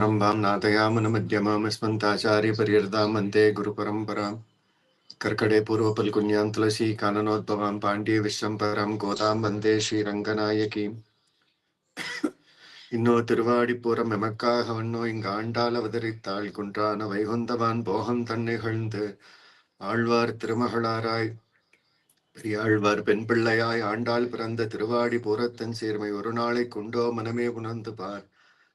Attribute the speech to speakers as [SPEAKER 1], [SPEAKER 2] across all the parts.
[SPEAKER 1] रम्भां नाथयामनमध्यमामस्मन्ताचार्यपर्यर्तां वन्दे गुरुपरम्पराम् कर्कटे पूर्वपल्कुन्यां तुलसी काननोद्भवां पाण्ड्ये विश्वम्परां गोदां वन्दे ஸ்ரீரங்கநாயகீம் இன்னோ திருவாடிப்புறம் எமக்காக வண்ணோ இங்கு ஆண்டாள் அவதரித்தாள் குன்றான வைகுந்தவான் போகம் தன்னிகழ்ந்து ஆழ்வார் திருமகளாராய் பெரியாழ்வார் பெண் பிள்ளையாய் ஆண்டாள் பிறந்த திருவாடி பூரத்தன் சேர்மை ஒரு நாளை கொண்டோ மனமே உணர்ந்து பார்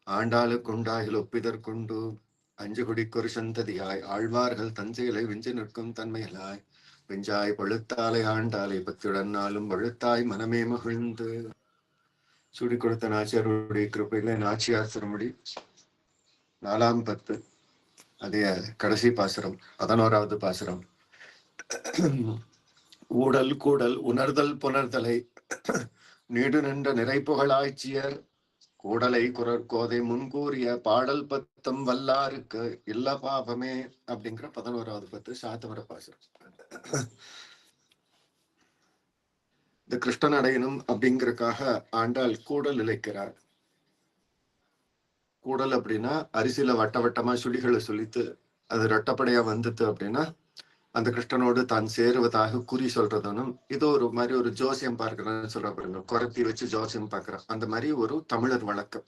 [SPEAKER 1] ஆண்டாளுக்குண்டாகில் ஒப்பிதற்கொண்டு அஞ்சு குடிக்கொரு சந்ததியாய் ஆழ்வார்கள் தஞ்சையிலை விஞ்சு நிற்கும் தன்மைகளாய் வெஞ்சாய் பழுத்தாலை ஆண்டாலை பக்தியுடன் நாளும் பழுத்தாய் மனமே மகிழ்ந்து. சுடி கொடுத்த நாச்சியாருடைய கிருப்பையில நாச்சியார் நாலாம் பத்து அதே கடைசி பாசுரம் பதினோராவது பாசுரம். ஊடல் கூடல் உணர்தல் புணர்தலை நீடு நின்ற நிறைப்புகளாய்ச்சியர் கூடலை குரற் கோதை முன்கூறிய பாடல் பத்தம் வல்லாருக்கு இல்ல பாபமே அப்படிங்கிற பதினோராவது பத்து சாத்தவர பாசுரம். இந்த கிருஷ்ணன் அடையணும் அப்படிங்கறக்காக ஆண்டாள் கூடல் இழைக்கிறார். கூடல் அப்படின்னா அரிசியில வட்ட வட்டமா சுழிகளை சொல்லித்து அது ரெட்டப்படையா வந்துட்டு அப்படின்னா அந்த கிருஷ்ணனோடு தான் சேருவதாக குறி சொல்றதுனும் இது ஒரு மாதிரி ஒரு ஜோசியம் பார்க்கிறேன்னு சொல்ற பாருங்க. குரத்தி வச்சு ஜோசியம் பார்க்கிறான் அந்த மாதிரி ஒரு தமிழர் வழக்கம்.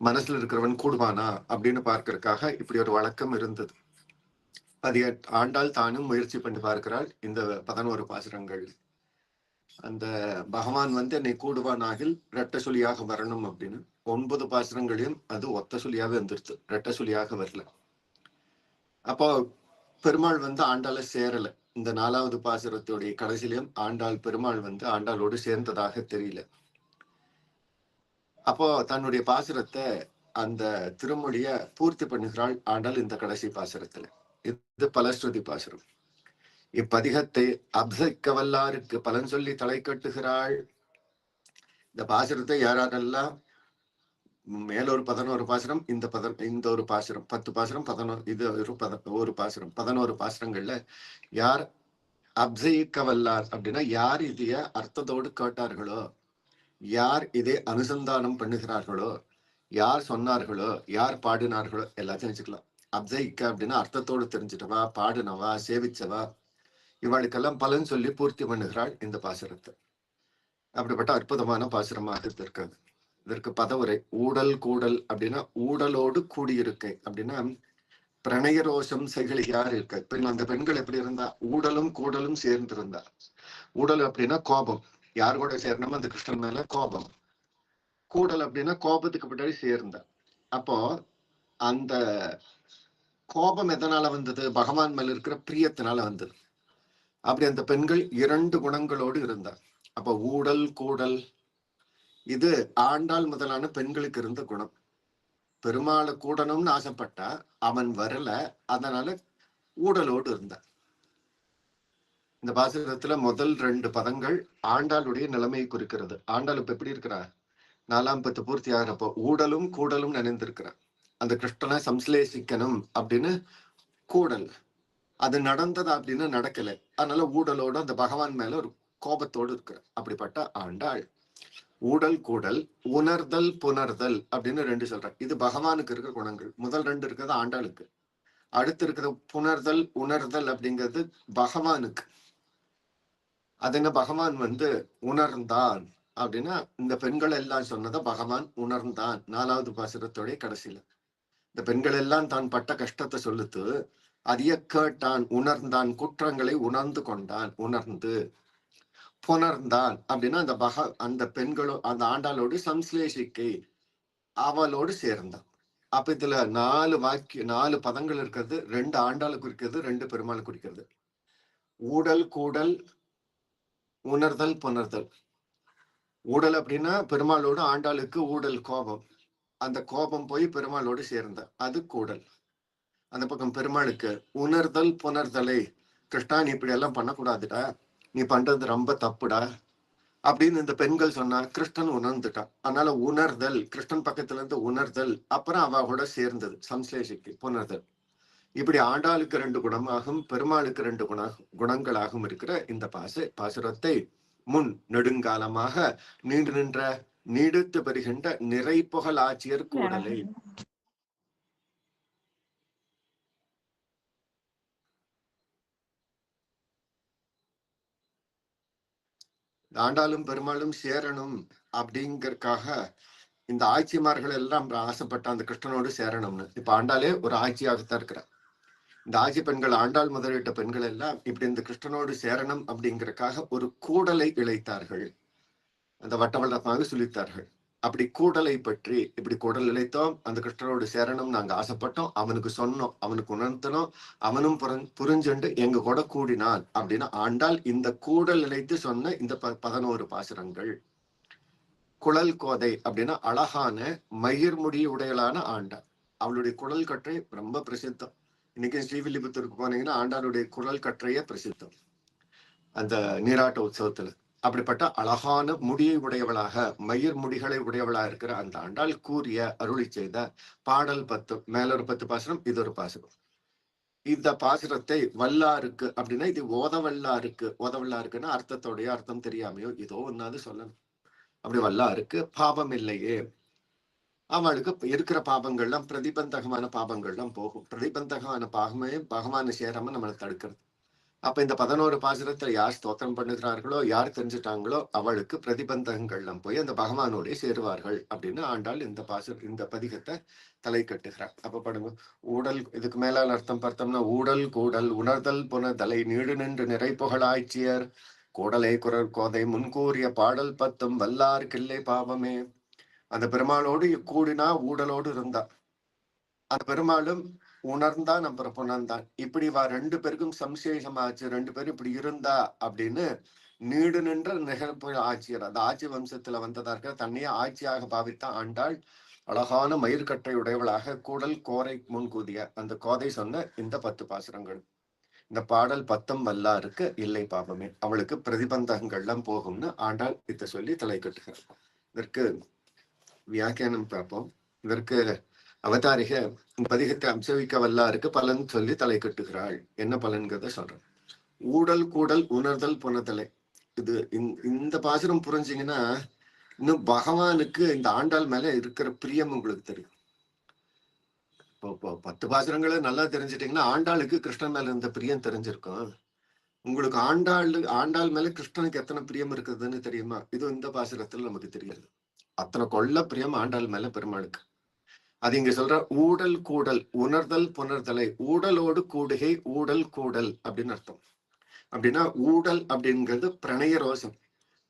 [SPEAKER 1] மனசுல இருக்கிறவன் கூடுவானா அப்படின்னு பார்க்கறதுக்காக இப்படி ஒரு வழக்கம் இருந்தது. அது ஆண்டாள் தானும் முயற்சி பண்ணி பார்க்கிறாள் இந்த பதினோரு பாசுரங்கள். அந்த பகவான் வந்து என்னை கூடுவானாகில் ரெட்ட சுழியாக வரணும் அப்படின்னு. ஒன்பது பாசுரங்களையும் அது ஒத்த சொல்லியாக வந்துருச்சு ரெட்ட சுழியாக வரல. அப்போ பெருமாள் வந்து ஆண்டாள சேரல. இந்த நாலாவது பாசுரத்துடைய கடைசியிலும் ஆண்டாள் பெருமாள் வந்து ஆண்டாளோடு சேர்ந்ததாக தெரியல. அப்போ தன்னுடைய பாசுரத்தை அந்த திருமொழிய பூர்த்தி பண்ணுகிறாள் ஆண்டாள் இந்த கடைசி பாசுரத்துல. இது பலஸ்ருதி பாசுரம். இப்பதிகத்தை அப்சிக்க வல்லாருக்கு பலன் சொல்லி தலை கட்டுகிறாள். இந்த பாசுரத்தை யாரெல்லாம் மேல ஒரு பதினோரு பாசுரம் இந்த பத இந்த ஒரு பாசுரம் பத்து பாசுரம் பதினோரு இது ஒரு பத ஒரு பாசுரம் பதினோரு பாசுரங்கள்ல யார் அப்சயிக்க வல்லார் அப்படின்னா யார் இதைய அர்த்தத்தோடு கேட்டார்களோ யார் இதை அனுசந்தானம் பண்ணுகிறார்களோ யார் சொன்னார்களோ யார் பாடினார்களோ எல்லாத்தையும் வச்சுக்கலாம். அப்சயிக்க அப்படின்னா அர்த்தத்தோடு தெரிஞ்சிட்டவா பாடினவா சேவிச்சவா இவளுக்கெல்லாம் பலன் சொல்லி பூர்த்தி பண்ணுகிறாள் இந்த பாசுரத்தை. அப்படிப்பட்ட அற்புதமான பாசுரமாக இருக்கிறது. இதற்கு பதவுரை ஊடல் கூடல் அப்படின்னா ஊடலோடு கூடியிருக்கை அப்படின்னா பிரணய ரோஷம் செயல் யார் இருக்க? பெண் அந்த பெண்கள் எப்படி இருந்தா? ஊடலும் கூடலும் சேர்ந்திருந்தா. ஊடல் அப்படின்னா கோபம். யார் கூட சேரணுமோ அந்த கிருஷ்ணன் மேல கோபம். கூடல் அப்படின்னா கோபத்துக்கு பின்னாடி சேர்ந்தா. அப்போ அந்த கோபம் எதனால வந்தது? பகவான் மேல இருக்கிற பிரியத்தினால வந்தது. அப்படி அந்த பெண்கள் இரண்டு குணங்களோடு இருந்தார் அப்ப ஊடல் கூடல் இது ஆண்டாள் முதலான பெண்களுக்கு இருந்த குணம். பெருமாளை கூடணும்னு ஆசைப்பட்டா அவன் வரல அதனால ஊடலோடு இருந்தான் இந்த பாசுரத்துல முதல் ரெண்டு பதங்கள் ஆண்டாளுடைய நிலைமையை குறிக்கிறது. ஆண்டாள் இப்ப எப்படி இருக்கிறா? நாலாம் பத்து பூர்த்தி ஆகிறப்போ ஊடலும் கூடலும் நினைந்திருக்கிறார். அந்த கிருஷ்ணனை சம்ஸ்லேஷிக்கணும் அப்படின்னு கூடல். அது நடந்தது அப்படின்னு நடக்கல. அதனால ஊடலோடு அந்த பகவான் மேல ஒரு கோபத்தோடு இருக்கிற அப்படிப்பட்ட ஆண்டாள். ஊடல் கூடல் உணர்தல் புணர்தல் அப்படின்னு ரெண்டு சொல்றேன் இது பகவானுக்கு இருக்கிற குணங்கள். முதல் ரெண்டு இருக்கிறது ஆண்டாளுக்கு. அடுத்து இருக்கிற புணர்தல் உணர்தல் அப்படிங்கிறது பகவானுக்கு. அது என்ன? பகவான் வந்து உணர்ந்தான் அப்படின்னா இந்த பெண்கள் எல்லாம் சொன்னதை பகவான் உணர்ந்தான். நாலாவது பாசுரத்தோடைய கடைசியில. இந்த பெண்கள் எல்லாம் தான் பட்ட கஷ்டத்தை சொல்லுத்து அதைய கேட்டான் உணர்ந்தான் குற்றங்களை உணர்ந்து கொண்டான் உணர்ந்து. புணர்ந்தாள் அப்படின்னா அந்த பக அந்த பெண்களோ அந்த ஆண்டாளோடு சம்ஸ்லேஷிக்கை அவளோடு சேர்ந்தான் அப்ப இதுல நாலு வாக்கிய நாலு பதங்கள் இருக்கிறது. ரெண்டு ஆண்டாள் குறிக்கிறது ரெண்டு பெருமாளை குறிக்கிறது ஊடல் கூடல் உணர்தல் புணர்தல். ஊடல் அப்படின்னா பெருமாளோடு ஆண்டாளுக்கு ஊடல் கோபம். அந்த கோபம் போய் பெருமாளோடு சேர்ந்த அது கூடல். அந்த பக்கம் பெருமாளுக்கு உணர்தல் புணர்தலை கிருஷ்ணா நீ இப்படி எல்லாம் பண்ணக்கூடாதுடா. நீ பண்றது ரொம்ப தப்புடா அப்படின்னு இந்த பெண்கள் சொன்னா கிருஷ்ணன் உணர்ந்துட்டான். அதனால உணர்தல் கிருஷ்ணன் பக்கத்துல இருந்து உணர்தல் அப்புறம் அவ கூட சேர்ந்தது சம்ஸ்லேஷிக்கு புணர்தல். இப்படி ஆண்டாளுக்கு ரெண்டு குணமாகும் பெருமாளுக்கு ரெண்டு குண குணங்களாகவும் இருக்கிற இந்த பாச பாசுரத்தை முன் நெடுங்காலமாக நீண்டு நின்ற நீடித்து பெறுகின்ற நிறை புகழ் ஆட்சியர் கூடலை. ஆண்டாலும் ஆண்டாளும் பெருமாளும் சேரணும் அப்படிங்கறக்காக இந்த ஆட்சிமார்கள் எல்லாம் ஆசைப்பட்ட அந்த கிருஷ்ணனோடு சேரணும்னு. இப்ப ஆண்டாலே ஒரு ஆட்சியாகத்தான் இருக்கிறார். இந்த ஆட்சி பெண்கள் ஆண்டாள் முதலிட்ட பெண்கள் எல்லாம் இப்படி இந்த கிருஷ்ணனோடு சேரணும் அப்படிங்கறக்காக ஒரு கூடலை இழைத்தார்கள். அந்த வட்டவட்டமாக சொல்லித்தார்கள். அப்படி கூடலை பற்றி இப்படி குடல் இழைத்தோம் அந்த கிருஷ்ணரோடு சேரணும். நாங்க ஆசைப்பட்டோம். அவனுக்கு சொன்னோம். அவனுக்கு உணர்த்தணும் அவனும் புரிஞ்சுண்டு எங்க கூட கூடினான் அப்படின்னு ஆண்டாள் இந்த கூடல் இழைத்து சொன்ன இந்த ப பதினோரு பாசுரங்கள். குழல் கோதை அப்படின்னா அழகான மயிர்முடி உடையலான ஆண்டாள் அவளுடைய குழல் கற்றை ரொம்ப பிரசித்தம். இன்னைக்கு ஸ்ரீவில்லிபுத்தூருக்கு போனீங்கன்னா ஆண்டாளுடைய குழல் கற்றையே பிரசித்தம். அந்த நீராட்ட உற்சவத்துல. அப்படிப்பட்ட அழகான முடியை உடையவளாக மயிர் முடிகளை உடையவளாக இருக்கிற அந்த ஆண்டாள் கூறிய அருளி செய்த பாடல் பத்து மேல ஒரு பத்து பாசுரம் இது ஒரு பாசுரம். இந்த பாசுரத்தை வல்லாருக்கு அப்படின்னா இது ஓதவல்லாருக்கு. ஓதவல்லாருக்குன்னா அர்த்தத்தோடைய அர்த்தம் தெரியாமையோ ஏதோ ஒன்னாவது சொல்லணும். அப்படி வல்லாருக்கு பாபம் இல்லையே. அவளுக்கு இருக்கிற பாபங்கள்லாம் பிரதிபந்தகமான பாபங்கள்லாம் போகும். பிரதிபந்தகமான பாகமே பகவான சேராம நம்மளை தடுக்கிறது. அப்ப இந்த பதினோரு பாசுரத்துல யார் ஸ்தோத்திரம் பண்ணுகிறார்களோ யார் தெரிஞ்சுட்டாங்களோ அவளுக்கு பிரதிபந்தகங்கள்லாம் போய் அந்த பகவானோடே சேருவார்கள் அப்படின்னு ஆண்டாள் இந்த பாசு இந்த பதிகத்தை தலை கட்டுகிறார் அப்ப படுங்க ஊடல் இதுக்கு மேலால் அர்த்தம் பார்த்தோம்னா ஊடல் கூடல் உணர்தல் புனதலை நீடு நின்று நிறை புகழாய்ச்சியர் கூடலை குரல் கோதை முன்கூறிய பாடல் பத்தும் வல்லார் கிள்ளை பாவமே. அந்த பெருமாளோடு கூடினா ஊடலோடு இருந்தா. அந்த பெருமாளும் உணர்ந்தான் அப்புறம் புணர்ந்தான் இப்படி வா ரெண்டு பேருக்கும் சம்சேஷமாச்சு ரெண்டு பேரும் இப்படி இருந்தா அப்படின்னு நீடு நின்ற நிகழ்ப்பு ஆட்சியர் அந்த ஆட்சி வம்சத்துல வந்ததா இருக்க தன்னையே ஆட்சியாக பாவித்தான் ஆண்டாள் அழகான மயிர்கட்டை உடையவளாக கூடல் கோரை முன்கூதிய அந்த கோதை சொன்ன இந்த பத்து பாசுரங்கள். இந்த பாடல் பத்தம் வல்லாருக்கு இல்லை பாபமே அவளுக்கு பிரதிபந்தகங்கள்லாம் போகும்னு ஆண்டாள் இத சொல்லி தலை கட்டுகிறார் இதற்கு வியாக்கியானம் பார்ப்போம். இதற்கு அவதாரிக பதிகத்தை அம்சவிக்க வல்லாருக்கு பலன் சொல்லி தலை கட்டுகிறாள். என்ன பலன்கிறத சொல்றேன். ஊடல் கூடல் உணர்தல் புனதலை இது இந்த பாசுரம் புரிஞ்சிங்கன்னா இன்னும் பகவானுக்கு இந்த ஆண்டாள் மேல இருக்கிற பிரியம் உங்களுக்கு தெரியும். இப்போ பத்து பாசுரங்களை நல்லா தெரிஞ்சிட்டீங்கன்னா ஆண்டாளுக்கு கிருஷ்ணன் மேல இருந்த பிரியம் தெரிஞ்சிருக்கும். உங்களுக்கு ஆண்டாள் ஆண்டாள் மேல கிருஷ்ணனுக்கு எத்தனை பிரியம் இருக்குதுன்னு தெரியுமா? இது இந்த பாசுரத்துல நமக்கு தெரியாது அத்தனை கொள்ள பிரியம் ஆண்டாள் மேல பெருமாளுக்கு. அது இங்க சொல்ற ஊடல் கூடல் உணர்தல் புணர்தலை ஊடலோடு கூடுகை ஊடல் கூடல் அப்படின்னு அர்த்தம். அப்படின்னா ஊடல் அப்படிங்கிறது பிரணய ரோசம்.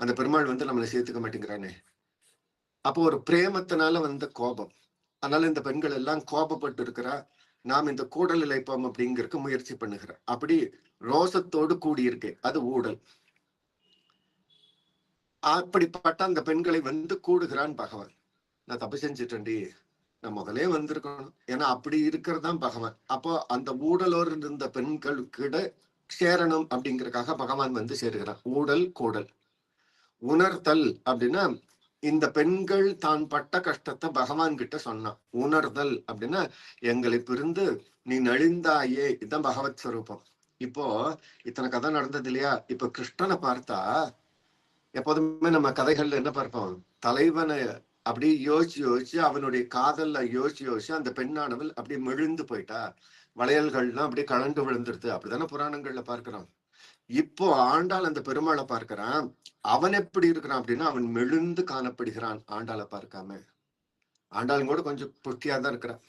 [SPEAKER 1] அந்த பெருமாள் வந்து நம்மளை சேர்த்துக்க மாட்டேங்கிறானே. அப்போ ஒரு பிரேமத்தினால வந்த கோபம். அதனால இந்த பெண்கள் எல்லாம் கோபப்பட்டு இருக்கிறா நாம் இந்த கூடல் இழைப்போம் அப்படிங்கிறதுக்கு முயற்சி பண்ணுகிறோம் அப்படி ரோசத்தோடு கூடியிருக்கு. அது ஊடல். அப்படிப்பட்ட அந்த பெண்களை வந்து கூடுகிறான் பகவான். நான் தப்பு செஞ்சுட்டேன்டி. நான் முதலே வந்திருக்கணும். ஏன்னா அப்படி இருக்கிறது தான் பகவான். அப்போ அந்த ஊடலோர் இருந்த பெண்களுக்கிட சேரணும் அப்படிங்கறக்காக பகவான் வந்து சேருகிறான் ஊடல் கூடல். உணர்தல் அப்படின்னா இந்த பெண்கள் தான் பட்ட கஷ்டத்தை பகவான் கிட்ட சொன்னான். உணர்தல் அப்படின்னா எங்களை பிரிந்து நீ நலிந்தாயே இதுதான் பகவத் ஸ்வரூபம் இப்போ இத்தனை கதை நடந்தது இல்லையா? இப்ப கிருஷ்ணனை பார்த்தா எப்போதுமே நம்ம கதைகள்ல என்ன பார்ப்போம்? தலைவனை அப்படியே யோசிச்சு யோசிச்சு அவனுடைய காதல்ல யோசிச்சு யோசிச்சு அந்த பெண்ணானவள் அப்படியே மெழுந்து போயிட்டா. வளையல்கள்லாம் அப்படியே கலண்டு விழுந்துருது. அப்படிதானே புராணங்கள்ல பார்க்கிறோம். இப்போ ஆண்டாள் அந்த பெருமாளை பார்க்கிறான். அவன் எப்படி இருக்கிறான் அப்படின்னா அவன் மெழுந்து காணப்படுகிறான் ஆண்டாளை பார்க்காம. ஆண்டாளும் கூட கொஞ்சம் புஷ்டியா தான் இருக்கிறான்.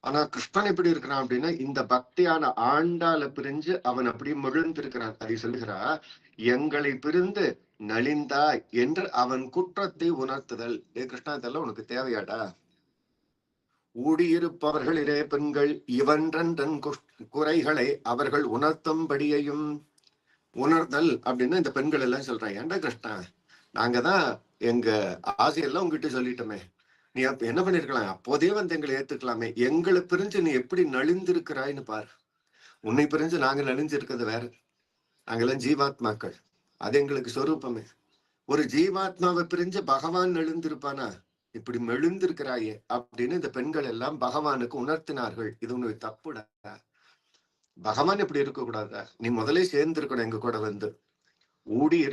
[SPEAKER 1] ஆனா கிருஷ்ணன் எப்படி இருக்கிறான் அப்படின்னா இந்த பக்தியான ஆண்டால பிரிஞ்சு அவன் அப்படி முழுந்திருக்கிறான் அதை சொல்லுகிறா எங்களை பிரிந்து நலிந்தாய் என்று அவன் குற்றத்தை உணர்த்துதல். ஏ கிருஷ்ணா இதெல்லாம் உனக்கு தேவையாடா? ஊடியிருப்பவர்களிலே பெண்கள் இவன்றன் தன் குறைகளை அவர்கள் உணர்த்தும்படியையும் உணர்தல் அப்படின்னு இந்த பெண்கள் எல்லாம் சொல்றாங்க. ஏன்டா கிருஷ்ணா? நாங்க தான் எங்க ஆசையெல்லாம் உங்ககிட்ட சொல்லிட்டோமே. நீ அப்ப என்ன பண்ணிருக்கலாம்? அப்போதே வந்து எங்களை ஏத்துக்கலாமே. எங்களை பிரிஞ்சு நீ எப்படி நலிந்திருக்கிறாய்னு பாரு. உன்னை பிரிஞ்சு நாங்க நலிஞ்சிருக்கிறது வேற. நாங்கெல்லாம் ஜீவாத்மாக்கள். அது எங்களுக்கு சொரூபமே. ஒரு ஜீவாத்மாவை பிரிஞ்சு பகவான் எழுந்திருப்பானா இப்படி மெழுந்திருக்கிறாயே அப்படின்னு இந்த பெண்கள் எல்லாம் பகவானுக்கு உணர்த்தினார்கள். இது உனக்கு தப்புடா. பகவான் இப்படி இருக்க கூடாதா நீ முதலே சேர்ந்திருக்கணும் எங்க கூட வந்து. ஊடி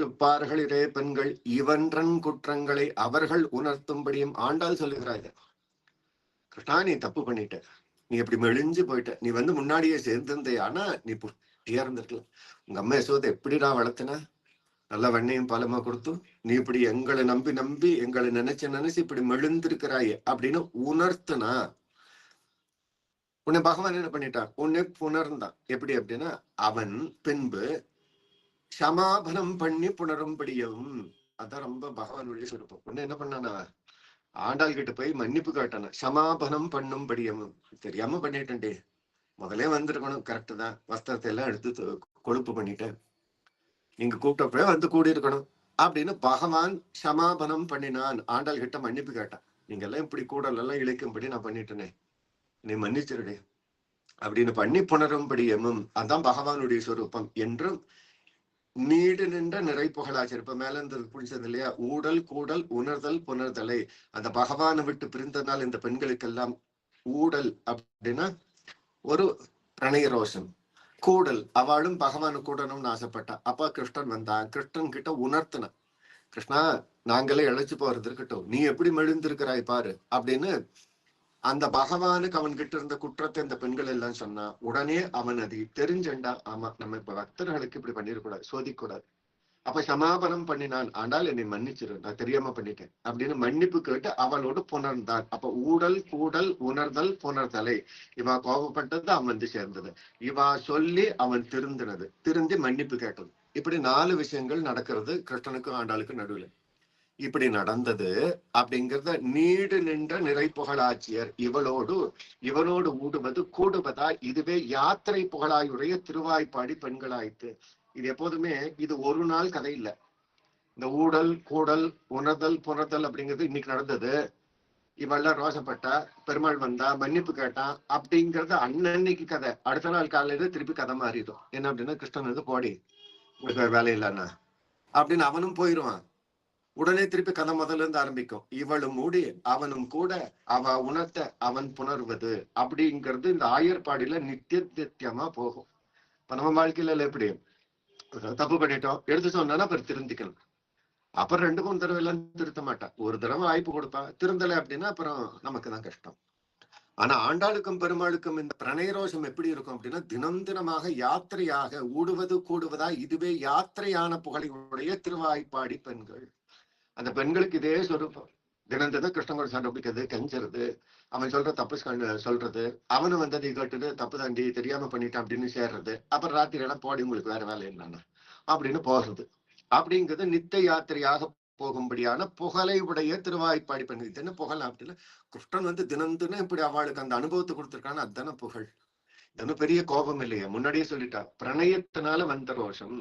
[SPEAKER 1] பெண்கள் இவன்றன் குற்றங்களை அவர்கள் உணர்த்தும்படியும் ஆண்டால் சொல்லுகிறாங்க கிருஷ்ணா நீ தப்பு பண்ணிட்ட. நீ இப்படி மெழிஞ்சு போயிட்ட. நீ வந்து முன்னாடியே சேர்ந்திருந்தே. ஆனா நீ புட்டியா இருந்திருக்கலாம் உங்க அம்மா யசோதை எப்படிடா வளர்த்தின? நல்ல வெண்ணையும் பாலமா கொடுத்து நீ இப்படி எங்களை நம்பி நம்பி எங்களை நினைச்சு நினைச்சு இப்படி மெழுந்திருக்கிறாயே அப்படின்னு உணர்த்துனா உன்னை பகவான் என்ன பண்ணிட்டான்? உன்னை புணர்ந்தான். எப்படி அப்படின்னா அவன் பின்பு சமாபனம் பண்ணி புணரும்படியும் அதான் ரொம்ப பகவானுடைய சொல்லுப்போம் உன்னை என்ன பண்ணானா ஆண்டாள் கிட்ட போய் மன்னிப்பு காட்டான சமாபனம் பண்ணும்படியும் தெரியாம பண்ணிட்டேன்டே. முதலே வந்திருக்கணும் கரெக்டு தான். வஸ்திரத்தை எல்லாம் எடுத்து கொழுப்பு பண்ணிட்டேன். நீங்க கூப்பிட்டப்பவே வந்து கூடி இருக்கணும் அப்படின்னு பகவான் சமாபனம் பண்ணினான். ஆண்டாள் கிட்ட மன்னிப்பு கேட்டான். நீங்க எல்லாம் இப்படி கூடல் எல்லாம் இழைக்கும்படி நான் பண்ணிட்டேனே. நீ மன்னிச்சிருடே. அப்படின்னு பண்ணி புணரும்படி எம்மும் அதான் பகவானுடைய சொரூபம் என்றும் நீடு நின்ற நிறை புகழாச்சு. இப்ப மேல இருந்து புடிச்சது இல்லையா? ஊடல் கூடல் உணர்தல் புணர்தலை. அந்த பகவானை விட்டு பிரிந்தனால் இந்த பெண்களுக்கெல்லாம் ஊடல் அப்படின்னா ஒரு பிரணய ரோஷம் கூடல் அவளும் பகவானு கூடணும்னு ஆசைப்பட்டா. அப்ப கிருஷ்ணன் வந்தான். கிருஷ்ணன் கிட்ட உணர்த்தினான். கிருஷ்ணா நாங்களே இழைச்சு போறது இருக்கட்டும். நீ எப்படி மெழுந்திருக்கிறாய் பாரு அப்படின்னு அந்த பகவானுக்கு அவன் கிட்ட இருந்த குற்றத்தை இந்த பெண்கள் எல்லாம் சொன்னா உடனே அவன் அது தெரிஞ்சண்டா ஆமா நம்ம இப்ப பக்தர்களுக்கு இப்படி பண்ணிடக்கூடாது சோதிக்கூடாது அப்ப சமாபனம் பண்ணினான் ஆனால் என்னை மன்னிச்சிரு நான் தெரியாம பண்ணிட்டேன் அப்படின்னு மன்னிப்பு கேட்டு அவளோடு புணர்ந்தான். அப்ப ஊடல் கூடல் உணர்தல் புணர்தலை இவா கோபப்பட்டது அவன் வந்து சேர்ந்தது. இவா சொல்லி அவன் திருந்தினது திருந்தி மன்னிப்பு கேட்டது. இப்படி நாலு விஷயங்கள் நடக்கிறது கிருஷ்ணனுக்கும் ஆண்டாளுக்கும் நடுவுல. இப்படி நடந்தது அப்படிங்கிறத நீடு நின்ற நிறை புகழாட்சியர் இவளோடு இவனோடு ஊடுவது கூடுவதா? இதுவே யாத்திரை புகழாயுடைய திருவாய்ப்பாடி பெண்களாயிற்று இது எப்போதுமே இது ஒரு நாள் கதை இல்லை. இந்த ஊடல் கூடல் உணர்தல் புணர்தல் அப்படிங்கிறது இன்னைக்கு நடந்தது. இவெல்லாம் ரோசப்பட்டா பெருமாள் வந்தா மன்னிப்பு கேட்டான் அப்படிங்கறது அன்னன்னைக்கு கதை. அடுத்த நாள் காலையில திருப்பி கதை மாறிடும். என்ன அப்படின்னா கிருஷ்ணன் வந்து போடி உங்களுக்கு வேலை இல்லைன்னா. அப்படின்னு அவனும் போயிடுவான் உடனே திருப்பி கதை முதல்ல இருந்து ஆரம்பிக்கும். இவளும் மூடி அவனும் கூட அவ உணர்த்த அவன் புணர்வது அப்படிங்கிறது இந்த ஆயர்பாடியில நித்திய நித்தியமா போகும். இப்ப நம்ம வாழ்க்கையில எப்படி? தப்பு பண்ணிட்டோம் எடுத்து சொன்னா அப்புறம் திருந்திக்கணும் அப்புறம் ரெண்டு மூணு தடவை எல்லாம் திருத்த மாட்டான். ஒரு தடவை வாய்ப்பு கொடுப்பான். திருந்தலை அப்படின்னா அப்புறம் நமக்கு தான் கஷ்டம். ஆனா ஆண்டாளுக்கும் பெருமாளுக்கும் இந்த பிரணயரோஷம் எப்படி இருக்கும் அப்படின்னா தினம் தினமாக யாத்திரையாக ஊடுவது கூடுவதா இதுவே யாத்திரையான புகழையுடைய திருவாய்ப்பாடி பெண்கள். அந்த பெண்களுக்கு இதே சொரூபம். தினந்தது தினம் சாண்டை சண்டை பிடிக்கிறது கெஞ்சறது அவன் சொல்ற தப்பு சொல்றது அவனு வந்ததை கேட்டுட்டு தப்பு தாண்டி தெரியாம பண்ணிட்டான் அப்படின்னு சேர்றது அப்புறம் ராத்திரி எல்லாம் போடி உங்களுக்கு வேற வேலை என்னன்னா அப்படின்னு போகிறது அப்படிங்கிறது நித்த யாத்திரையாக போகும்படியான புகழை உடைய திருவாய்ப்பாடி பண்ணி இது புகழ் அப்படின்னா கிருஷ்ணன் வந்து தினம் இப்படி அவளுக்கு அந்த அனுபவத்தை கொடுத்திருக்கான்னு அதுதானே புகழ். இது பெரிய கோபம் இல்லையா. முன்னாடியே சொல்லிட்டா பிரணயத்தினால வந்த ரோஷம்.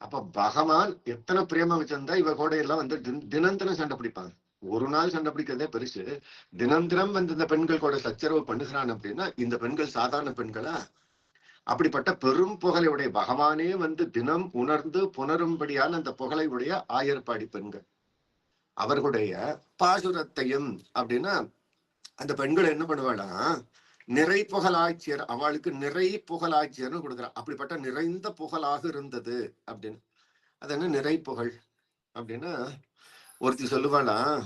[SPEAKER 1] அப்ப பகவான் எத்தனை பிரேம வச்சிருந்தா இவ கூட எல்லாம் வந்து தின- தினம் தினம் சண்டை பிடிப்பாங்க. ஒரு நாள் சண்டை பிடிக்கிறதே பெருசு. தினம் தினம் வந்து இந்த பெண்கள் கூட சச்சரவு பண்ணுகிறான் அப்படின்னா இந்த பெண்கள் சாதாரண பெண்களா? அப்படிப்பட்ட பெரும் புகழையுடைய பகவானே வந்து தினம் உணர்ந்து புணரும்படியான அந்த புகழையுடைய ஆயர்பாடி பெண்கள். அவர்களுடைய பாசுரத்தையும் அப்படின்னா அந்த பெண்கள் என்ன பண்ணுவாளா நிறை புகழாட்சியர் அவளுக்கு நிறை புகழாட்சியர்னு கொடுக்குறா அப்படிப்பட்ட நிறைந்த புகழாக இருந்தது அப்படின்னு. அது என்ன நிறை புகழ் அப்படின்னா ஒருத்தி சொல்லுவாளா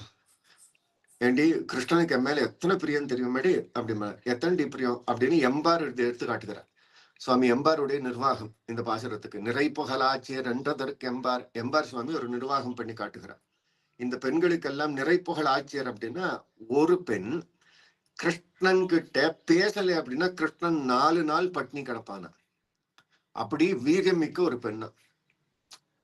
[SPEAKER 1] ஏண்டி கிருஷ்ணனுக்கு என் மேல எத்தனை பிரியம் தெரியுமாடி அப்படிமா எத்தனை பிரியம்? அப்படின்னு எம்பார் எடுத்து எடுத்து காட்டுகிறார் சுவாமி எம்பாருடைய நிர்வாகம் இந்த பாசுரத்துக்கு நிறை புகழாட்சியர் என்றதற்கு எம்பார். எம்பார் சுவாமி ஒரு நிர்வாகம் பண்ணி காட்டுகிறார். இந்த பெண்களுக்கெல்லாம் நிறை புகழ் ஆட்சியர் அப்படின்னா ஒரு பெண் கிருஷ்ணன் கிட்ட பேசலை அப்படின்னா கிருஷ்ணன் நாலு நாள் பட்னி கிடப்பானா? அப்படி வீரமிக்க ஒரு பெண்ணா.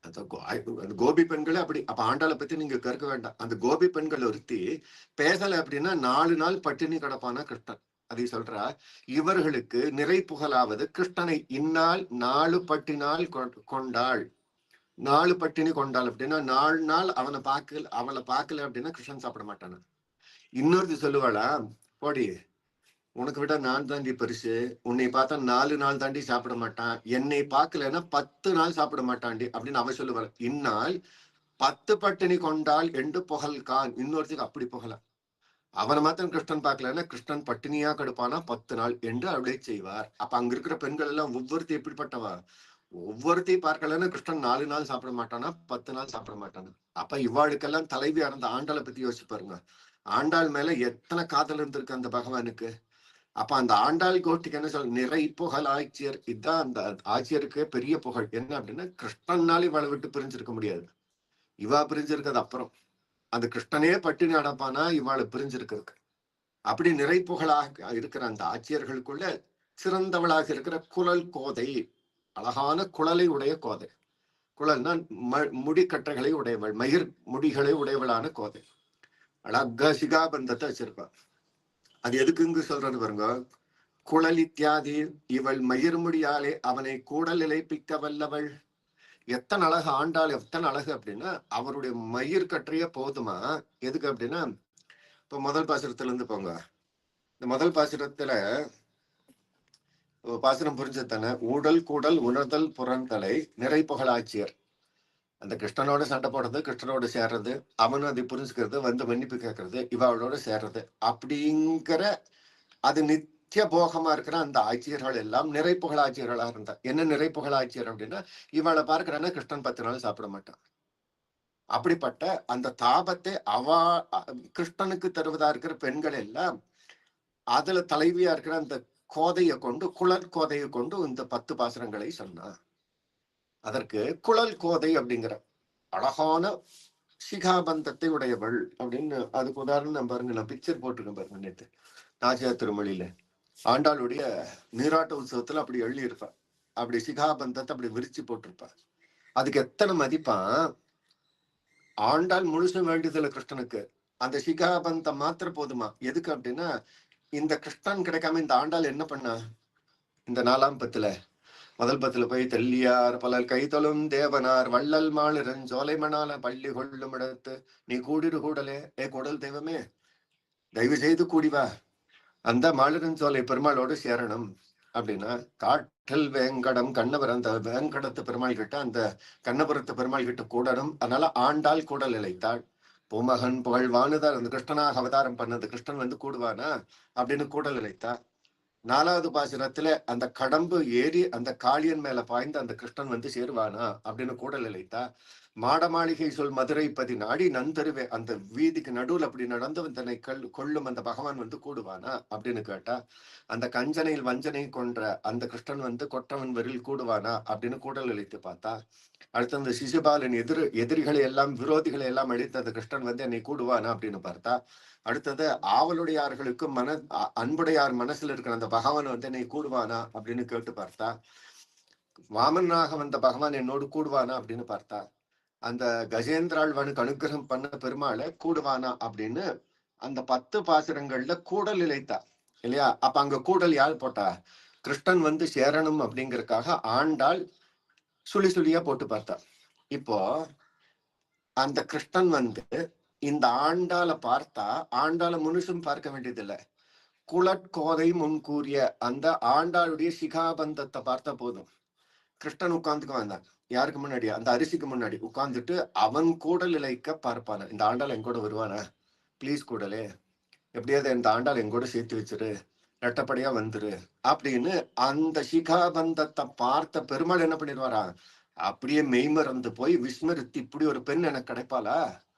[SPEAKER 1] அந்த கோ- அந்த கோபி பெண்களை அப்படி அப்ப ஆண்டாளை பத்தி நீங்க கற்க வேண்டாம். அந்த கோபி பெண்கள் ஒருத்தி பேசல அப்படின்னா நாலு நாள் பட்டினி கிடப்பானா கிருஷ்ணன்? அதை சொல்றா இவர்களுக்கு நிறை புகழாவது கிருஷ்ணனை இந்நாள் நாலு பட்டினால் கொ- கொண்டாள். நாலு பட்டினி கொண்டாள் அப்படின்னா நாலு நாள் அவனை பார்க்கல அவளை பார்க்கல அப்படின்னா கிருஷ்ணன் சாப்பிட மாட்டானா? இன்னொருத்தி சொல்லுவாளா போடி உனக்கு விட நான் தாண்டி பெருசு. உன்னை பார்த்தா நாலு நாள் தாண்டி சாப்பிட மாட்டான். என்னை பார்க்கலன்னா பத்து நாள் சாப்பிட மாட்டான்டி அப்படின்னு அவ சொல்லுவாள் இந்நாள் பத்து பட்டினி கொண்டால் என்று புகழ்கான் இன்னொருத்துக்கு அப்படி புகழ. அவனை மாத்திரம் கிருஷ்ணன் பார்க்கலன்னா கிருஷ்ணன் பட்டினியா கடுப்பானா? பத்து நாள் என்று அவளே செய்வார். அப்ப அங்க இருக்கிற பெண்கள் எல்லாம் ஒவ்வொருத்தி எப்படிப்பட்டவா? ஒவ்வொருத்தையும் பார்க்கலன்னா கிருஷ்ணன் நாலு நாள் சாப்பிட மாட்டானா? பத்து நாள் சாப்பிட மாட்டானா? அப்ப இவ்வாளுக்கெல்லாம் தலைவியா இருந்த ஆண்டாளை பத்தி யோசிச்சு பாருங்க. ஆண்டாள் மேல எத்தனை காதல் இருந்திருக்கு அந்த பகவானுக்கு? அப்ப அந்த ஆண்டாள் கோஷ்டிக்கு என்ன சொல்ல நிறை புகழ் ஆட்சியர் இதுதான் அந்த ஆட்சியருக்கு பெரிய புகழ். என்ன அப்படின்னா கிருஷ்ணன்னால இவளை விட்டு பிரிஞ்சிருக்க முடியாது. இவா பிரிஞ்சிருக்கிறது அப்புறம். அந்த கிருஷ்ணனே பட்டினி அடப்பானா இவாளை பிரிஞ்சிருக்கிறதுக்கு. அப்படி நிறை புகழாக இருக்கிற அந்த ஆட்சியர்களுக்குள்ள சிறந்தவளாக இருக்கிற குழல் கோதை அழகான குழலை உடைய கோதை. குழல்னா ம- முடிக்கட்டைகளை உடையவள் மயிர் முடிகளை உடையவளான கோதை. அழகா சிகாபந்தத்தை வச்சிருப்பா. அது எதுக்குங்க சொல்றது பாருங்க. குழல் இத்தியாதி இவள் மயிர்முடியாலே அவனை கூடல் இழைப்பிக்க வல்லவள். எத்தனை அழகு ஆண்டாள் எத்தனை அழகு அப்படின்னா அவருடைய மயிர் கற்றைய போதுமா? எதுக்கு அப்படின்னா இப்ப முதல் பாசுரத்துல இருந்து போங்க. இந்த முதல் பாசுரத்துல பாசுரம் புரிஞ்சதானே ஊடல் கூடல் உணர்தல் புறந்தலை நிறை புகழாட்சியர் அந்த கிருஷ்ணனோட சண்டை போடுறது கிருஷ்ணனோட சேர்றது அவனும் அதை புரிஞ்சுக்கிறது வந்து மன்னிப்பு கேட்கறது இவளோட சேர்றது அப்படிங்கிற அது நித்திய போகமா இருக்கிற அந்த ஆட்சியர்கள் எல்லாம் நிறைப்புகள் ஆட்சியர்களாக இருந்தா. என்ன நிறைப்புகள் ஆட்சியர் அப்படின்னா இவளை பார்க்கிறான்னா கிருஷ்ணன் பத்து நாள் சாப்பிட மாட்டான். அப்படிப்பட்ட அந்த தாபத்தை அவா கிருஷ்ணனுக்கு தருவதா இருக்கிற பெண்கள் எல்லாம் அதுல தலைவியா இருக்கிற அந்த கோதையை கொண்டு குழல் கோதையை கொண்டு இந்த பத்து பாசுரங்களை சொன்னான். அதற்கு குழல் கோதை அப்படிங்கிற அழகான சிகாபந்தத்தை உடையவள் அப்படின்னு அதுக்கு உதாரணம் நான் பாருங்க நான் பிக்சர் போட்டிருக்கேன் பாருங்க நேற்று நாச்சியா திருமொழியில ஆண்டாளுடைய நீராட்ட உற்சவத்துல அப்படி எழுதி இருப்பா அப்படி சிகாபந்தத்தை அப்படி விரிச்சு போட்டிருப்பா அதுக்கு எத்தனை மதிப்பான் ஆண்டாள் முழுசும் வேண்டியதில்ல கிருஷ்ணனுக்கு. அந்த சிகாபந்தம் மாத்திர போதுமா? எதுக்கு அப்படின்னா இந்த கிருஷ்ணன் கிடைக்காம இந்த ஆண்டாள் என்ன பண்ணா? இந்த நாலாம் பத்துல முதல் பத்துல போய் தெல்லியார் பலர் கைதொழும் தேவனார் வள்ளல் மாளிரன் சோலைமணால பள்ளி கொள்ளும் இடத்து. நீ கூடிடு கூடலே. ஏ கூடல் தெய்வமே தயவு செய்து கூடி வா. அந்த மாளிரன் சோலை பெருமாளோடு சேரணும். அப்படின்னா காட்டல் வேங்கடம் கண்ணபுரம் அந்த வேங்கடத்து பெருமாள் கிட்ட அந்த கண்ணபுரத்து பெருமாள் கிட்ட கூடணும். அதனால ஆண்டாள் கூடல் இழைத்தாள். பூமகன் புகழ் வானுதார் அந்த கிருஷ்ணனாக அவதாரம் பண்ணது கிருஷ்ணன் வந்து கூடுவானா? அப்படின்னு கூடல் இழைத்தாள் நாலாவது பாசனத்துல அந்த கடம்பு ஏறி அந்த காளியன் மேல பாய்ந்து அந்த கிருஷ்ணன் வந்து சேருவானா அப்படின்னு கூடல் இழைத்தா மாட மாளிகை சொல் மதுரை பதி நாடி நந்தருவே அந்த வீதிக்கு நடுவுல அப்படி நடந்து தன்னை கல் கொள்ளும் அந்த பகவான் வந்து கூடுவானா? அப்படின்னு கேட்டா அந்த கஞ்சனையில் வஞ்சனை கொன்ற அந்த கிருஷ்ணன் வந்து கொற்றவன் வரில் கூடுவானா? அப்படின்னு கூடல் இழைத்து பார்த்தா அடுத்து அந்த சிசுபாலன் எதிர் எதிரிகளை எல்லாம் விரோதிகளை எல்லாம் அழித்து அந்த கிருஷ்ணன் வந்து என்னை கூடுவானா அப்படின்னு பார்த்தா அடுத்தது ஆவலுடையார்களுக்கு மன அன்புடையார் மனசுல இருக்கிற அந்த பகவான் வந்து என்னை கூடுவானா அப்படின்னு கேட்டு பார்த்தா வாமனாக வந்த பகவான் என்னோடு கூடுவானா? அப்படின்னு பார்த்தா அந்த கஜேந்திராழ்வனுக்கு அனுகிரகம் பண்ண பெருமாளை கூடுவானா அப்படின்னு அந்த பத்து பாசுரங்கள்ல கூடல் இழைத்தா இல்லையா? அப்ப அங்க கூடல் யார் போட்டா? கிருஷ்ணன் வந்து சேரணும் அப்படிங்கறக்காக ஆண்டாள் சுழி சுழியா போட்டு பார்த்தா. இப்போ அந்த கிருஷ்ணன் வந்து இந்த ஆண்டாளை பார்த்தா ஆண்டாளை முழுசும் பார்க்க வேண்டியதில்லை. குளட்கோதை முன் கூறிய அந்த ஆண்டாளுடைய சிகாபந்தத்தை பார்த்தா போதும். கிருஷ்ணன் உட்கார்ந்துக்கு வந்தான். யாருக்கு முன்னாடி? அந்த அரிசிக்கு முன்னாடி. உட்கார்ந்துட்டு அவன் கூடல் இழைக்க பார்ப்பான. இந்த ஆண்டாள் எங்கூட வருவானா? ப்ளீஸ் கூடலே. எப்படியாவது இந்த ஆண்டாள் எங்கூட சேர்த்து வச்சிரு. ரெட்டப்படியா வந்துரு. அப்படின்னு அந்த சிகாபந்தத்தை பார்த்த பெருமாள் என்ன பண்ணிடுவாரா? அப்படியே மெய்மறந்து போய் விஸ்மரித்து இப்படி ஒரு பெண் எனக்கு கிடைப்பாளா?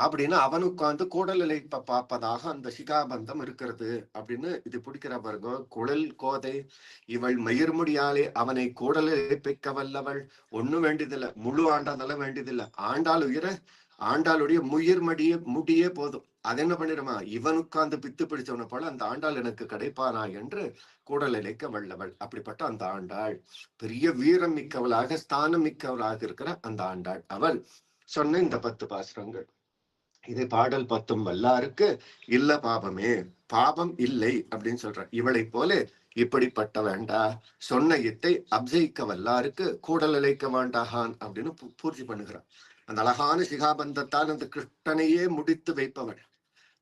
[SPEAKER 1] அப்படின்னு அவன் உட்கார்ந்து கூடல் பார்ப்பதாக அந்த சிகாபந்தம் இருக்கிறது. அப்படின்னு இது பிடிக்கிற பாருங்க. குழல் கோதை இவள் மயிர்முடியாலே அவனை கூடல் இழைப்பிக்க வல்லவள். ஒண்ணும் வேண்டியதில்லை. முழு ஆண்டாந்தாலும் வேண்டியதில்லை. ஆண்டாள் உயிர ஆண்டாளுடைய முயிர் மடியே முடியே போதும். அது என்ன பண்ணிடுமா? இவன் உட்கார்ந்து பித்து பிடிச்சவன போல அந்த ஆண்டாள் எனக்கு கிடைப்பானா என்று கூடல் இழைக்க வல்லவள். அப்படிப்பட்ட அந்த ஆண்டாள். பெரிய வீரம் மிக்கவளாக ஸ்தானம் மிக்கவளாக இருக்கிற அந்த ஆண்டாள். அவள் சொன்ன இந்த பத்து பாசுரங்கள். இது பாடல் பத்தும் வல்லாருக்கு இல்ல பாபமே பாபம் இல்லை அப்படின்னு சொல்ற இவளை போல இப்படிப்பட்ட வேண்டா சொன்ன இத்தை அப்சயிக்க வல்லாருக்கு கூடல் இழைக்க வேண்டாகான் அப்படின்னு பூர்த்தி பண்ணுகிறான். அந்த அழகான சிகாபந்தத்தால் அந்த கிருஷ்ணனையே முடித்து வைப்பவள்.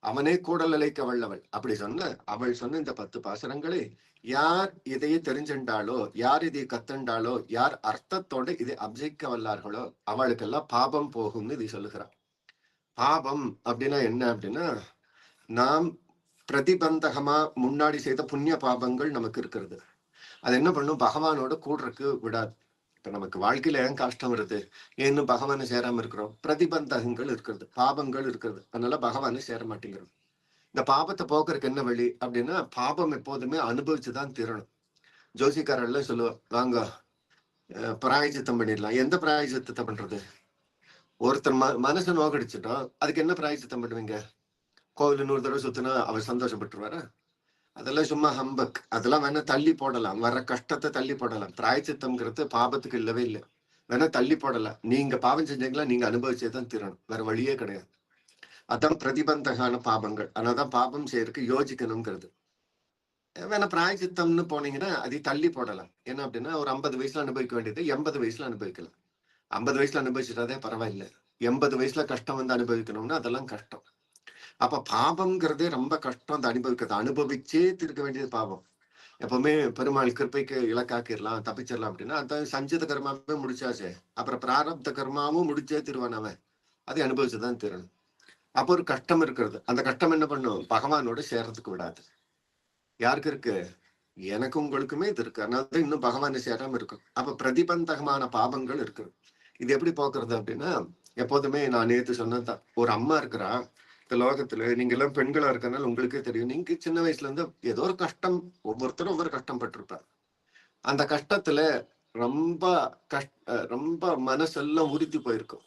[SPEAKER 1] அவனே கூடல் இழைக்க வல்லவள். அப்படி சொன்ன அவள் சொன்ன இந்த பத்து பாசனங்களை யார் இதையே தெரிஞ்சுண்டாளோ யார் இதை கத்துண்டாளோ யார் அர்த்தத்தோட இதை அப்சயிக்க வல்லார்களோ அவளுக்கெல்லாம் பாபம் போகும்னு இதை சொல்லுகிறான். பாபம் அப்படின்னா என்ன அப்படின்னா நாம் பிரதிபந்தகமா முன்னாடி செய்த புண்ணிய பாபங்கள் நமக்கு இருக்கிறது. அது என்ன பண்ணும்? பகவானோட கூடுறதுக்கு விடாது. இப்ப நமக்கு வாழ்க்கையில ஏன் கஷ்டம் வருது? ஏன்னு பகவானை சேராம இருக்கிறோம். பிரதிபந்தகங்கள் இருக்கிறது. பாபங்கள் இருக்கிறது. அதனால பகவானை சேர மாட்டேங்கிறோம் இந்த பாபத்தை போக்குறதுக்கு என்ன வழி அப்படின்னா பாபம் எப்போதுமே அனுபவிச்சுதான் தீரணும். ஜோசிக்காரர்ல சொல்லுவா வாங்க பிராயஜித்தம் பண்ணிடலாம். எந்த பிராயஜித்தத்தை பண்றது? ஒருத்தர் ம மனசை நோக்கடிச்சிட்டோம் அதுக்கு என்ன பிராயசித்தம் பண்ணுவீங்க? கோவில் நூறு தடவை சுத்தினா அவர் சந்தோஷப்பட்டுருவாரா? அதெல்லாம் சும்மா ஹம்பக். அதெல்லாம் வேணா தள்ளி போடலாம். வர கஷ்டத்தை தள்ளி போடலாம். பிராயச்சித்தம்ங்கிறது பாபத்துக்கு இல்லவே இல்லை. வேணா தள்ளி போடலாம். நீங்க பாவம் செஞ்சீங்களா? நீங்க அனுபவிச்சே தான் தீரணும். வேற வழியே கிடையாது. அதான் பிரதிபந்தகான பாபங்கள். அதனாலதான் பாபம் செய்யறதுக்கு யோசிக்கணுங்கிறது. வேணா பிராயச்சித்தம்னு போனீங்கன்னா அதை தள்ளி போடலாம். என்ன அப்படின்னா ஒரு ஐம்பது வயசுல அனுபவிக்க வேண்டியது எண்பது வயசுல அனுபவிக்கலாம். ஐம்பது வயசுல அனுபவிச்சிடாதே பரவாயில்ல. எண்பது வயசுல கஷ்டம் வந்து அனுபவிக்கணும்னா அதெல்லாம் கஷ்டம். அப்ப பாபம்ங்கிறதே ரொம்ப கஷ்டம் அந்த அனுபவிக்கிறது அனுபவிச்சே திருக்க வேண்டியது பாவம் எப்பவுமே பெருமாள் கிருப்பைக்கு இலக்காக்கிடலாம் தப்பிச்சிடலாம் அப்படின்னா அந்த சஞ்சித கர்மாவே முடிச்சாச்சே. அப்புறம் பிராரப்த கர்மாவும் முடிச்சே திருவான் அவன். அதை அனுபவிச்சுதான் தீரணும். அப்போ ஒரு கஷ்டம் இருக்கிறது. அந்த கஷ்டம் என்ன பண்ணும்? பகவானோட சேர்றதுக்கு விடாது. யாருக்கு இருக்கு? எனக்கு உங்களுக்குமே இது இருக்கு. அதனால இன்னும் பகவானை சேராம இருக்கும் அப்ப பிரதிபந்தகமான பாபங்கள் இருக்கு இது எப்படி பாக்குறது அப்படின்னா எப்போதுமே நான் நேத்து சொன்னதுதான் ஒரு அம்மா இருக்கிறா இந்த லோகத்துல நீங்க எல்லாம் பெண்களா இருக்கறனால உங்களுக்கே தெரியும். நீங்க சின்ன வயசுல இருந்து ஏதோ ஒரு கஷ்டம் ஒவ்வொருத்தரும் ஒவ்வொரு கஷ்டம் பட்டிருப்பார் அந்த கஷ்டத்துல ரொம்ப கஷ்ட ரொம்ப மனசெல்லாம் உறுத்தி போயிருக்கும்.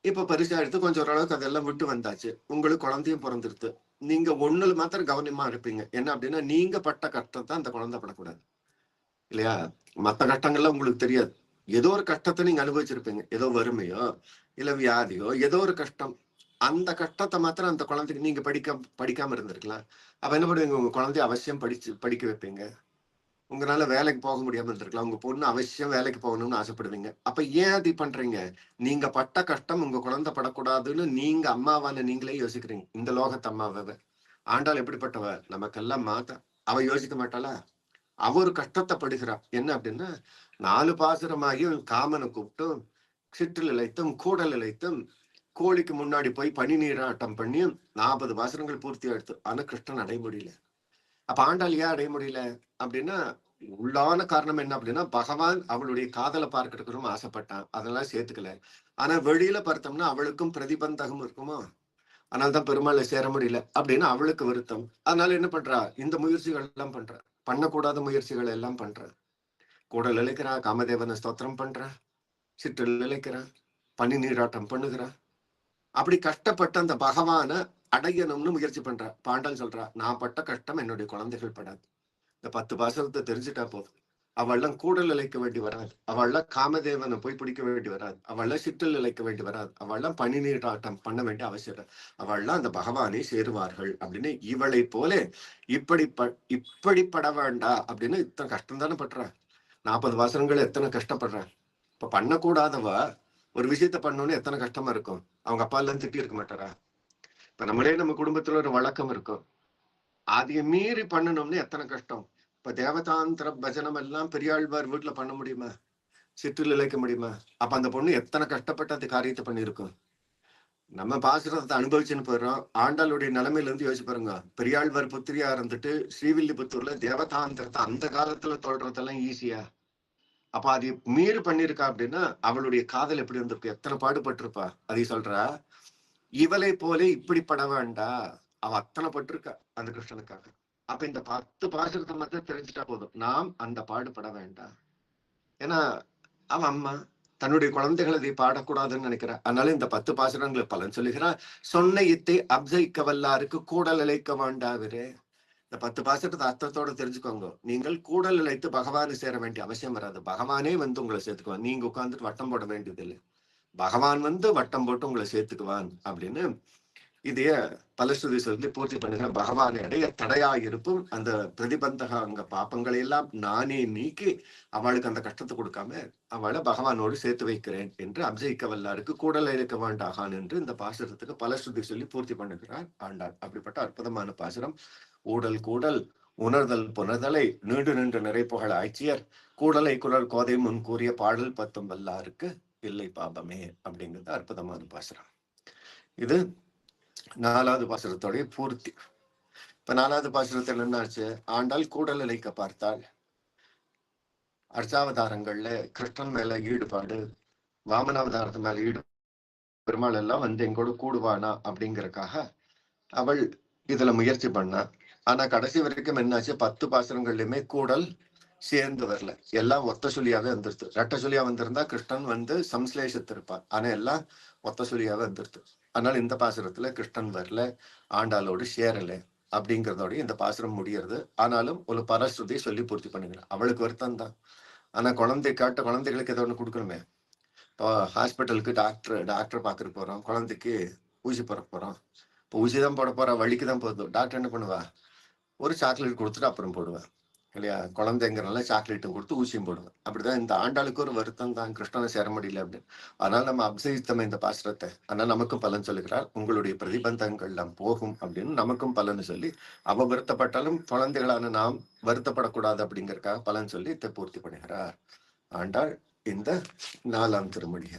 [SPEAKER 1] இப்ப பரிசா எடுத்து கொஞ்சம் ஓரளவுக்கு அதெல்லாம் விட்டு வந்தாச்சு. உங்களுக்கு குழந்தையும் பிறந்துருது. நீங்க ஒண்ணுல மாத்திரம் கவனமா இருப்பீங்க. என்ன அப்படின்னா நீங்க பட்ட கஷ்டத்தை அந்த குழந்தை படக்கூடாது. இல்லையா? மத்த கஷ்டங்கள்லாம் உங்களுக்கு தெரியாது. ஏதோ ஒரு கஷ்டத்தை நீங்க அனுபவிச்சிருப்பீங்க. ஏதோ வறுமையோ இல்ல வியாதியோ ஏதோ ஒரு கஷ்டம். அந்த கஷ்டத்தை மாத்திரம் அந்த குழந்தைக்கு நீங்க படிக்க படிக்காம இருந்திருக்கலாம். அப்ப என்ன பண்ணுவீங்க? உங்க குழந்தைய அவசியம் படிச்சு படிக்க வைப்பீங்க. உங்களால வேலைக்கு போக முடியாம இருந்திருக்கலாம். உங்க பொண்ணு அவசியம் வேலைக்கு போகணும்னு ஆசைப்படுவீங்க. அப்ப ஏன் அது பண்றீங்க? நீங்க பட்ட கஷ்டம் உங்க குழந்தை படக்கூடாதுன்னு நீங்க அம்மாவான நீங்களே யோசிக்கிறீங்க. இந்த லோகத்து அம்மாவை ஆண்டாள் எப்படிப்பட்டவ? நமக்கெல்லாம் மாத்தா. அவ யோசிக்க மாட்டாளா? அவ ஒரு கஷ்டத்தை படுகிறா. என்ன அப்படின்னா நாலு பாசுரமாகி காமனை கூப்பிட்டும் சிற்றில் இழைத்தும் கூடல் இழைத்தும் கோழிக்கு முன்னாடி போய் பனி நீராட்டம் பண்ணியும் நாற்பது பாசுரங்கள் பூர்த்தி எடுத்து ஆனா கிருஷ்ணன் அடைய முடியல. அப்ப ஆண்டாள் ஏன் அடைய முடியல? அப்படின்னா உள்ளான காரணம் என்ன அப்படின்னா பகவான் அவளுடைய காதலை பார்க்கறதுக்கு ரொம்ப ஆசைப்பட்டான். அதெல்லாம் சேர்த்துக்கல. ஆனா வெளியில பார்த்தோம்னா அவளுக்கும் பிரதிபந்தகம் இருக்குமோ? அதனால்தான் பெருமாளை சேர முடியல. அப்படின்னு அவளுக்கு வருத்தம். அதனால என்ன பண்றா? இந்த முயற்சிகள் எல்லாம் பண்ற. பண்ணக்கூடாத முயற்சிகள் எல்லாம் பண்ற. குடல் இழைக்கிறா காமதேவனை ஸ்தோத்திரம் பண்றா சிற்றில் இழைக்கிறா பனி நீராட்டம் பண்ணுகிறா. அப்படி கஷ்டப்பட்டு அந்த பகவானை அடையணும்னு முயற்சி பண்றா. பாண்டல் சொல்றா நான் பட்ட கஷ்டம் என்னுடைய குழந்தைகள் படாது. இந்த பத்து பாசத்தை தெரிஞ்சுட்டா போதும். அவள்லாம் கூடல் இழைக்க வேண்டி வராது. அவள்லாம் காமதேவனை போய் பிடிக்க வேண்டி வராது. அவள்லாம் சிற்றில் இழைக்க வேண்டி வராது. அவள்லாம் பனி நீராட்டம் பண்ண வேண்டிய அவசியம் இல்லை. அவள்லாம் அந்த பகவானை சேருவார்கள் அப்படின்னு இவளை போல இப்படி ப இப்படி பட வேண்டா அப்படின்னு இத்தனை கஷ்டம் தானே படுறா. நாற்பது வசனங்கள் எத்தனை கஷ்டப்படுறேன் இப்ப பண்ணக்கூடாதவ ஒரு விஷயத்த பண்ணணும்னு எத்தனை கஷ்டமா இருக்கும்? அவங்க அப்பா எல்லாம் திட்டி இருக்க மாட்டாரா? இப்ப நம்மளே நம்ம குடும்பத்துல ஒரு வழக்கம் இருக்கும். அதை மீறி பண்ணணும்னு எத்தனை கஷ்டம்? இப்ப தேவதாந்திர பஜனம் எல்லாம் பெரியாழ்வார் வீட்டுல பண்ண முடியுமா? சிற்றில் இழைக்க முடியுமா? அப்ப அந்த பொண்ணு எத்தனை கஷ்டப்பட்டு அந்த காரியத்தை பண்ணிருக்கும் நம்ம பாசுரத்தை அனுபவிச்சுன்னு போயிடுறோம். ஆண்டாளுடைய நிலைமையில இருந்து யோசிச்சு பாருங்க. பெரியாழ்வார் புத்திரியா இருந்துட்டு ஸ்ரீவில்லிபுத்தூர்ல தேவதாந்திரத்தை அந்த காலத்துல தொடர்றதெல்லாம் ஈஸியா அப்ப அது மீறி பண்ணிருக்கா அப்படின்னா அவளுடைய காதல் எப்படி இருந்திருக்கு எத்தனை பாடுபட்டிருப்பா? அதை சொல்றா. இவளை போலே இப்படி பட வேண்டா. அவ அத்தனை பட்டிருக்கா அந்த கிருஷ்ணனுக்காக. அப்ப இந்த பத்து பாசுரத்தை மட்டும் தெரிஞ்சுட்டா போதும். நாம் அந்த பாடுபட வேண்டாம். ஏன்னா அவ அம்மா. தன்னுடைய குழந்தைகள் அதை பாடக்கூடாதுன்னு நினைக்கிறார். அதனால இந்த பத்து பாசுரங்களை பலன் சொல்லுகிறார். சொன்ன இத்தை அப்சைக்க வல்லாருக்கு கூடல் இழைக்க வேண்டாவிரே. இந்த பத்து பாசுரத்தை அர்த்தத்தோட தெரிஞ்சுக்கோங்க. நீங்கள் கூடல் இழைத்து பகவானை சேர வேண்டிய அவசியம் வராது. பகவானே வந்து உங்களை சேர்த்துக்குவான் நீங்க உட்கார்ந்துட்டு வட்டம் போட வேண்டியது இல்லை பகவான் வந்து வட்டம் போட்டு உங்களை சேர்த்துக்குவான் அப்படின்னு இதைய பலஸ்ருதி சொல்லி பூர்த்தி பண்ணுகிற பகவானை அடைய தடையாயிருப்பும் அந்த பிரதிபந்தக அங்க பாப்பங்களை எல்லாம் நானே நீக்கி அவளுக்கு அந்த கஷ்டத்தை கொடுக்காம அவளை பகவானோடு சேர்த்து வைக்கிறேன் என்று அப்ஜயிக்க வல்லாருக்கு கூடல இருக்க வேண்டாகான் என்று இந்த பாசுரத்துக்கு பலஸ்ருதி சொல்லி பூர்த்தி பண்ணுகிறார் ஆண்டாள். அப்படிப்பட்ட அற்புதமான பாசுரம். ஊடல் கூடல் உணர்தல் புணர்தலை நீண்டு நின்று நிறைப்புகள் ஆட்சியர் கூடலை குரல் கோதை முன் கூறிய பாடல் பத்தும் வல்லாருக்கு இல்லை பாபமே அப்படிங்கிறது அற்புதமான பாசுரம். இது நாலாவது பாசுரத்தோடைய பூர்த்தி. இப்ப நாலாவது பாசுரத்தில் என்னாச்சு? ஆண்டாள் கூடல் இழைக்க பார்த்தாள். அர்ச்சாவதாரங்கள்ல கிருஷ்ணன் மேல ஈடுபாடு வாமனாவதாரத்து மேல ஈடு பெருமாள் எல்லாம் வந்து எங்கூட கூடுவானா அப்படிங்கறக்காக அவள் இதுல முயற்சி பண்ணா. ஆனா கடைசி வரைக்கும் என்னாச்சு? பத்து பாசுரங்கள்லயுமே கூடல் சேர்ந்து வரல. எல்லாம் ஒத்த சொல்லியாவே வந்துருது ரெட்ட சொல்லியா வந்திருந்தா கிருஷ்ணன் வந்து சம்ஸ்லேஷத்திருப்பான். ஆனா எல்லாம் ஒத்த சொல்லியாவே வந்துருது அதனால இந்த பாசுரத்துல கிருஷ்ணன் வரல ஆண்டாளோடு சேரல அப்படிங்கிறதோடய இந்த பாசுரம் முடியறது. ஆனாலும் ஒரு பரஸ்ருதியை சொல்லி பூர்த்தி பண்ணிக்கலாம் அவளுக்கு வருத்தம் தான். ஆனா குழந்தை காட்ட குழந்தைகளுக்கு ஏதோ ஒன்று கொடுக்கணுமே. இப்போ ஹாஸ்பிட்டலுக்கு டாக்டர் டாக்டர் பாக்குற போறோம். குழந்தைக்கு ஊசி போட போறோம். இப்போ ஊசி தான் போட போறா வழிக்கு தான் போதும் டாக்டர் என்ன பண்ணுவா? ஒரு சாக்லேட் கொடுத்துட்டு அப்புறம் போடுவேன் இல்லையா? குழந்தைங்கிறனால சாக்லேட்டும் கொடுத்து ஊசியும் போடுவேன். அப்படிதான் இந்த ஆண்டாளுக்கு ஒரு வருத்தம் தான். கிருஷ்ணனை சேர முடியல அப்படின்னு. அதனால நம்ம அபிசயித்தம் இந்த பாசுரத்தை ஆனால் நமக்கும் பலன் சொல்லுகிறார். உங்களுடைய பிரதிபந்தங்கள் எல்லாம் போகும் அப்படின்னு நமக்கும் பலன் சொல்லி அவ வருத்தப்பட்டாலும் குழந்தைகளான நாம் வருத்தப்படக்கூடாது அப்படிங்கறக்காக பலன் சொல்லி இதை பூர்த்தி பண்ணுகிறார். ஆண்டாள் இந்த நாலாம் திருமொழிய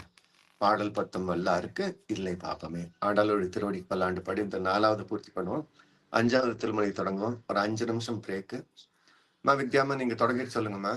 [SPEAKER 1] பாடல் பத்தம் வல்லாருக்கு இல்லை பாப்பமே. ஆண்டாளுடைய திருவடி பல்லாண்டு படி இந்த நாலாவது பூர்த்தி பண்ணுவோம். அஞ்சாவது திருமொழி தொடங்குவோம். ஒரு அஞ்சு நிமிஷம் பிரேக்கு மேம் வித்யாமா நீங்க தொடங்கிட்டு சொல்லுங்கம்மா.